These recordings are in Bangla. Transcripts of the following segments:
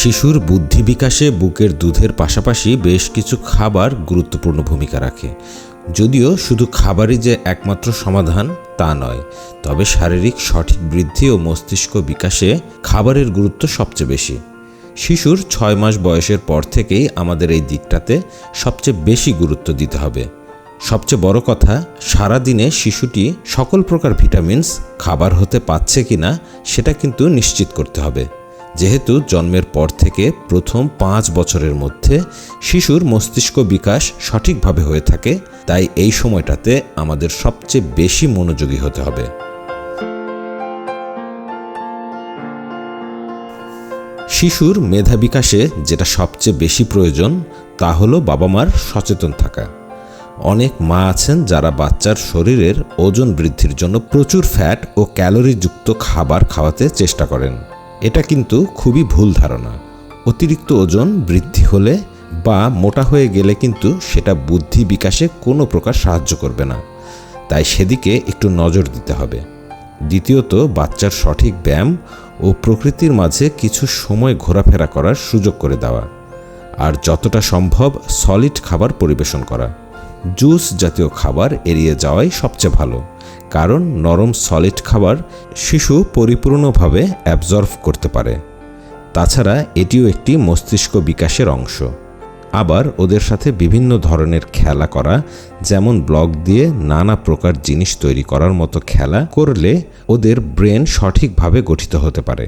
শিশুর বুদ্ধি বিকাশে বুকের দুধের পাশাপাশি বেশ কিছু খাবার গুরুত্বপূর্ণ ভূমিকা রাখে। যদিও শুধু খাবারই যে একমাত্র সমাধান তা নয়, তবে শারীরিক সঠিক বৃদ্ধি ও মস্তিষ্ক বিকাশে খাবারের গুরুত্ব সবচেয়ে বেশি। শিশুর ছয় মাস বয়সের পর থেকেই আমাদের এই দিকটাতে সবচেয়ে বেশি গুরুত্ব দিতে হবে। সবচেয়ে বড় কথা, সারাদিনে শিশুটি সকল প্রকার ভিটামিনস খাবার হতে পাচ্ছে কিনা সেটা কিন্তু নিশ্চিত করতে হবে। যেহেতু জন্মের পর থেকে প্রথম পাঁচ বছরের মধ্যে শিশুর মস্তিষ্ক বিকাশ সঠিকভাবে হয়ে থাকে, তাই এই সময়টাতে আমাদের সবচেয়ে বেশি মনোযোগী হতে হবে। শিশুর মেধা বিকাশে যেটা সবচেয়ে বেশি প্রয়োজন, তা হলো বাবা মার সচেতন থাকা। অনেক মা আছেন যারা বাচ্চার শরীরের ওজন বৃদ্ধির জন্য প্রচুর ফ্যাট ও ক্যালোরিযুক্ত খাবার খাওয়াতে চেষ্টা করেন। এটা কিন্তু খুবই ভুল ধারণা। অতিরিক্ত ওজন বৃদ্ধি হলে বা মোটা হয়ে গেলে কিন্তু সেটা বুদ্ধি বিকাশে কোনো প্রকার সাহায্য করবে না। তাই সেদিকে একটু নজর দিতে হবে। দ্বিতীয়ত, বাচ্চার সঠিক ব্যায়াম ও প্রকৃতির মাঝে কিছু সময় ঘোরাফেরা করার সুযোগ করে দেওয়া। আর যতটা সম্ভব সলিড খাবার পরিবেশন করা। জুস জাতীয় খাবার এড়িয়ে যাওয়াই সবচেয়ে ভালো। কারণ নরম সলিড খাবার শিশু পরিপূর্ণভাবে অ্যাবজর্ভ করতে পারে। তাছাড়া এটিও একটি মস্তিষ্ক বিকাশের অংশ। আবার ওদের সাথে বিভিন্ন ধরনের খেলা করা, যেমন ব্লক দিয়ে নানা প্রকার জিনিস তৈরি করার মতো খেলা করলে ওদের ব্রেন সঠিকভাবে গঠিত হতে পারে।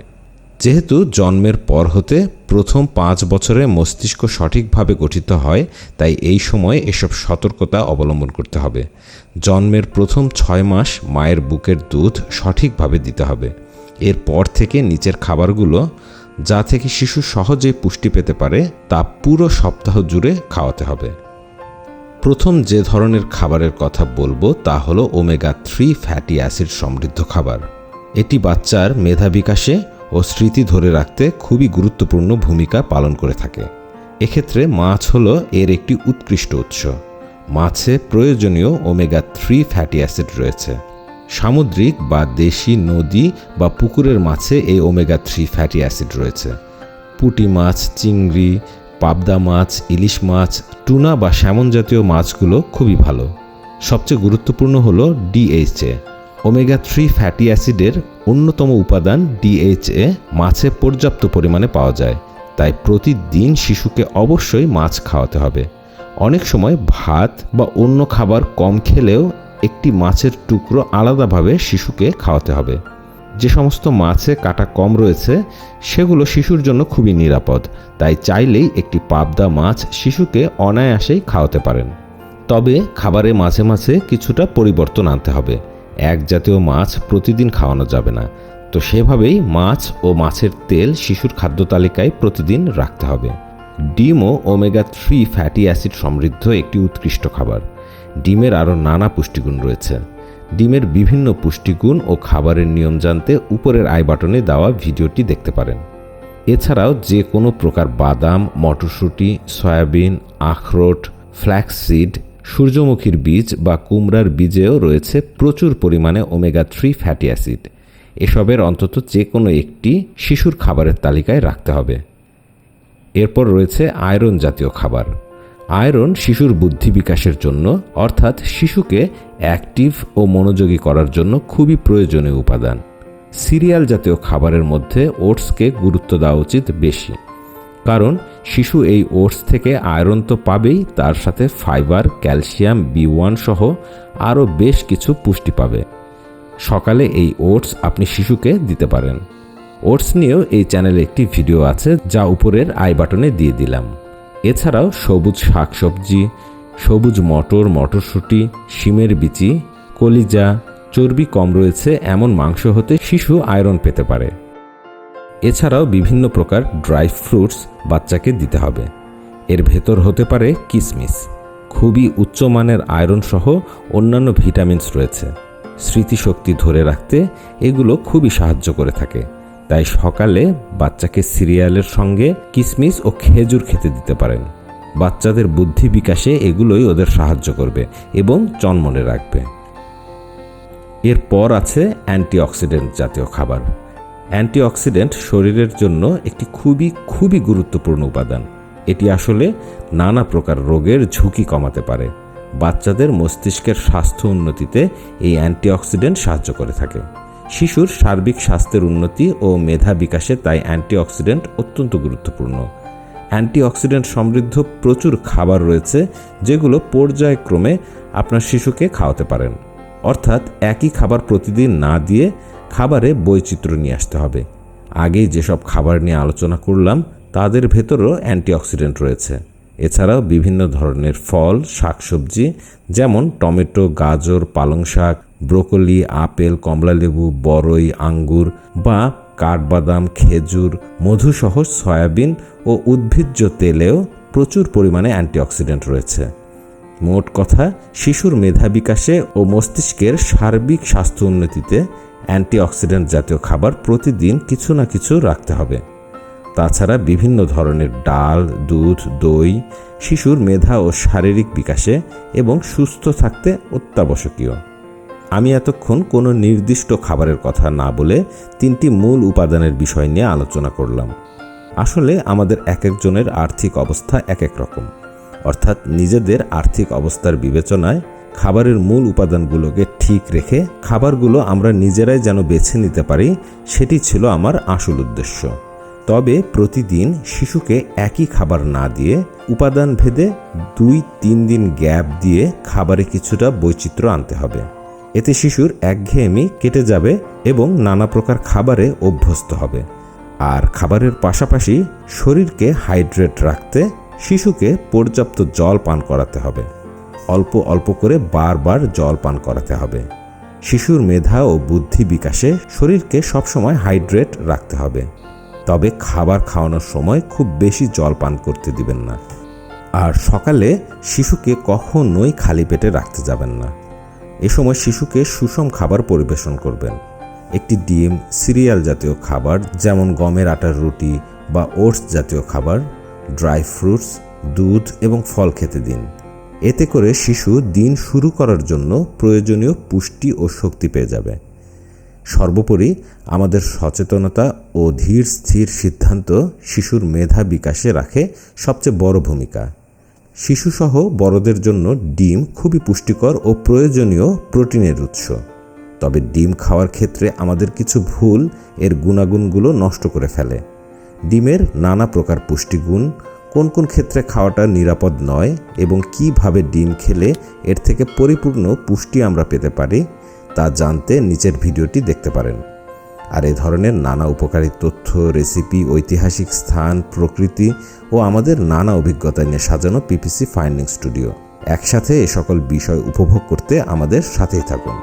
যেহেতু জন্মের পর হতে প্রথম পাঁচ বছরে মস্তিষ্ক সঠিকভাবে গঠিত হয়, তাই এই সময় এসব সতর্কতা অবলম্বন করতে হবে। জন্মের প্রথম ছয় মাস মায়ের বুকের দুধ সঠিকভাবে দিতে হবে। এরপর থেকে নিচের খাবারগুলো, যা থেকে শিশু সহজেই পুষ্টি পেতে পারে, তা পুরো সপ্তাহ জুড়ে খাওয়াতে হবে। প্রথম যে ধরনের খাবারের কথা বলব, তা হলো ওমেগা থ্রি ফ্যাটি অ্যাসিড সমৃদ্ধ খাবার। এটি বাচ্চার মেধা বিকাশে ও স্মৃতি ধরে রাখতে খুবই গুরুত্বপূর্ণ ভূমিকা পালন করে থাকে। এক্ষেত্রে মাছ হলো এর একটি উৎকৃষ্ট উৎস। মাছে প্রয়োজনীয় ওমেগা থ্রি ফ্যাটি অ্যাসিড রয়েছে। সামুদ্রিক বা দেশি নদী বা পুকুরের মাছে এই ওমেগা থ্রি ফ্যাটি অ্যাসিড রয়েছে। পুঁটি মাছ, চিংড়ি, পাবদা মাছ, ইলিশ মাছ, টুনা বা স্যামন জাতীয় মাছগুলো খুবই ভালো। সবচেয়ে গুরুত্বপূর্ণ হলো ডিএইচএ ওমেগা থ্রি ফ্যাটি অ্যাসিডের অন্যতম উপাদান ডিএইচএ মাছে পর্যাপ্ত পরিমাণে পাওয়া যায়। তাই প্রতিদিন শিশুকে অবশ্যই মাছ খাওয়াতে হবে। অনেক সময় ভাত বা অন্য খাবার কম খেলেও একটি মাছের টুকরো আলাদাভাবে শিশুকে খাওয়াতে হবে। যে সমস্ত মাছে কাটা কম রয়েছে, সেগুলো শিশুর জন্য খুবই নিরাপদ। তাই চাইলেই একটি পাবদা মাছ শিশুকে অনায়াসেই খাওয়াতে পারেন। তবে খাবারে মাঝে মাঝে কিছুটা পরিবর্তন আনতে হবে। এক জাতীয় মাছ প্রতিদিন খাওয়ানো যাবে না। তো সেভাবেই মাছ ও মাছের তেল শিশুর খাদ্য তালিকায় প্রতিদিন রাখতে হবে। ডিমও ওমেগা থ্রি ফ্যাটি অ্যাসিড সমৃদ্ধ একটি উৎকৃষ্ট খাবার। ডিমের আরও নানা পুষ্টিগুণ রয়েছে। ডিমের বিভিন্ন পুষ্টিগুণ ও খাবারের নিয়ম জানতে উপরের আই বাটনে দেওয়া ভিডিওটি দেখতে পারেন। এছাড়াও যে কোনো প্রকার বাদাম, মটরশুঁটি, সয়াবিন, আখরোট ফ্ল্যাক্সিড সূর্যমুখীর বীজ বা কুমড়ার বীজেও রয়েছে প্রচুর পরিমাণে ওমেগা থ্রি ফ্যাটি অ্যাসিড। এসবের অন্তত যে কোনো একটি শিশুর খাবারের তালিকায় রাখতে হবে। এরপর রয়েছে আয়রন জাতীয় খাবার। আয়রন শিশুর বুদ্ধি বিকাশের জন্য, অর্থাৎ শিশুকে অ্যাক্টিভ ও মনোযোগী করার জন্য খুবই প্রয়োজনীয় উপাদান। সিরিয়াল জাতীয় খাবারের মধ্যে ওটসকে গুরুত্ব দেওয়া উচিত বেশি। কারণ শিশু এই ওটস থেকে আয়রন তো পাবেই, তার সাথে ফাইবার, ক্যালসিয়াম, বি ওয়ান সহ আরও বেশ কিছু পুষ্টি পাবে। সকালে এই ওটস আপনি শিশুকে দিতে পারেন। ওটস নিয়েও এই চ্যানেলে একটি ভিডিও আছে, যা উপরের আই বাটনে দিয়ে দিলাম। এছাড়াও সবুজ শাকসবজি, সবুজ মটর, মটরশুঁটি, শিমের বিচি, কলিজা, চর্বি কম রয়েছে, এমন মাংস হতে শিশু আয়রন পেতে পারে। এছাড়াও বিভিন্ন প্রকার ড্রাই ফ্রুটস বাচ্চাকে দিতে হবে। এর ভেতর হতে পারে কিসমিস। খুবই উচ্চমানের আয়রন সহ অন্যান্য ভিটামিনস রয়েছে। স্মৃতিশক্তি ধরে রাখতে এগুলো খুবই সাহায্য করে থাকে। তাই সকালে বাচ্চাকে সিরিয়ালের সঙ্গে কিসমিস ও খেজুর খেতে দিতে পারেন। বাচ্চাদের বুদ্ধি বিকাশে এগুলোই ওদের সাহায্য করবে এবং চনমনে রাখবে। এরপর আছে অ্যান্টিঅক্সিডেন্ট জাতীয় খাবার। অ্যান্টিঅক্সিডেন্ট শরীরের জন্য একটি খুবই খুবই গুরুত্বপূর্ণ উপাদান। এটি আসলে নানা প্রকার রোগের ঝুঁকি কমাতে পারে। বাচ্চাদের মস্তিষ্কের স্বাস্থ্য উন্নতিতে এই অ্যান্টিঅক্সিডেন্ট সাহায্য করে থাকে। শিশুর সার্বিক স্বাস্থ্যের উন্নতি ও মেধা বিকাশে তাই অ্যান্টিঅক্সিডেন্ট অত্যন্ত গুরুত্বপূর্ণ। অ্যান্টিঅক্সিডেন্ট সমৃদ্ধ প্রচুর খাবার রয়েছে যেগুলো পর্যায়ক্রমে আপনার শিশুকে খাওয়াতে পারেন। অর্থাৎ একই খাবার প্রতিদিন না দিয়ে খাবারে বৈচিত্র্য নিয়ে আসতে হবে। আগেই যেসব খাবার নিয়ে আলোচনা করলাম, তাদের ভেতরও অ্যান্টিঅক্সিডেন্ট রয়েছে। এছাড়াও বিভিন্ন ধরনের ফল, শাকসবজি, যেমন টমেটো, গাজর পালং শাক ব্রোকলি, আপেল, কমলালেবু, বরই, আঙ্গুর বা কাঠবাদাম, খেজুর, মধুসহ সয়াবিন ও উদ্ভিজ্জ তেলেও প্রচুর পরিমাণে অ্যান্টিঅক্সিডেন্ট রয়েছে। মোট কথা, শিশুর মেধা বিকাশে ও মস্তিষ্কের সার্বিক স্বাস্থ্য উন্নতিতে অ্যান্টিঅক্সিডেন্ট জাতীয় খাবার প্রতিদিন কিছু না কিছু রাখতে হবে। তাছাড়া বিভিন্ন ধরনের ডাল, দুধ, দই, শিশুর মেধা ও শারীরিক বিকাশে এবং সুস্থ থাকতে অত্যাবশ্যকীয়। আমি এতক্ষণ কোনো নির্দিষ্ট খাবারের কথা না বলে তিনটি মূল উপাদানের বিষয় নিয়ে আলোচনা করলাম। আসলে আমাদের এক একজনের আর্থিক অবস্থা এক এক রকম। অর্থাৎ নিজেদের আর্থিক অবস্থার বিবেচনায় খাবারের মূল উপাদানগুলোকে ঠিক রেখে খাবারগুলো আমরা নিজেরাই যেন বেছে নিতে পারি, সেটি ছিল আমার আসল উদ্দেশ্য। তবে প্রতিদিন শিশুকে একই খাবার না দিয়ে উপাদান ভেদে দুই তিন দিন গ্যাপ দিয়ে খাবারে কিছুটা বৈচিত্র্য আনতে হবে। এতে শিশুর একঘেয়েমি কেটে যাবে এবং নানা প্রকার খাবারে অভ্যস্ত হবে। আর খাবারের পাশাপাশি শরীরকে হাইড্রেট রাখতে শিশুকে পর্যাপ্ত জল পান করাতে হবে। অল্প অল্প করে বারবার জল পান করাতে হবে। শিশুর মেধা ও বুদ্ধি বিকাশে শরীরকে সবসময় হাইড্রেট রাখতে হবে। তবে খাবার খাওয়ানোর সময় খুব বেশি জল পান করতে দিবেন না। আর সকালে শিশুকে কখনোই খালি পেটে রাখতে যাবেন না। এ সময় শিশুকে সুষম খাবার পরিবেশন করবেন। একটি ডিম, সিরিয়াল জাতীয় খাবার, যেমন গমের আটার রুটি বা ওটস জাতীয় খাবার, ড্রাই ফ্রুটস, দুধ এবং ফল খেতে দিন। এতে করে শিশু দিন শুরু করার জন্য প্রয়োজনীয় পুষ্টি ও শক্তি পেয়ে যাবে। সর্বোপরি আমাদের সচেতনতা ও ধীর স্থির সিদ্ধান্ত শিশুর মেধা বিকাশে রাখে সবচেয়ে বড় ভূমিকা। শিশুসহ বড়দের জন্য ডিম খুবই পুষ্টিকর ও প্রয়োজনীয় প্রোটিনের উৎস। তবে ডিম খাওয়ার ক্ষেত্রে আমাদের কিছু ভুল এর গুণাগুণগুলো নষ্ট করে ফেলে। ডিমের নানা প্রকার পুষ্টিগুণ কোন কোন ক্ষেত্রে খাওয়াটা নিরাপদ নয় এবং কীভাবে ডিম খেলে এর থেকে পরিপূর্ণ পুষ্টি আমরা পেতে পারি, তা জানতে নিচের ভিডিওটি দেখতে পারেন। আর এ ধরনের নানা উপকারী তথ্য, রেসিপি, ঐতিহাসিক স্থান, প্রকৃতি ও আমাদের নানা অভিজ্ঞতা নিয়ে সাজানো পিপিসি ফাইন্ডিং স্টুডিও একসাথে এ সকল বিষয় উপভোগ করতে আমাদের সাথেই থাকুন।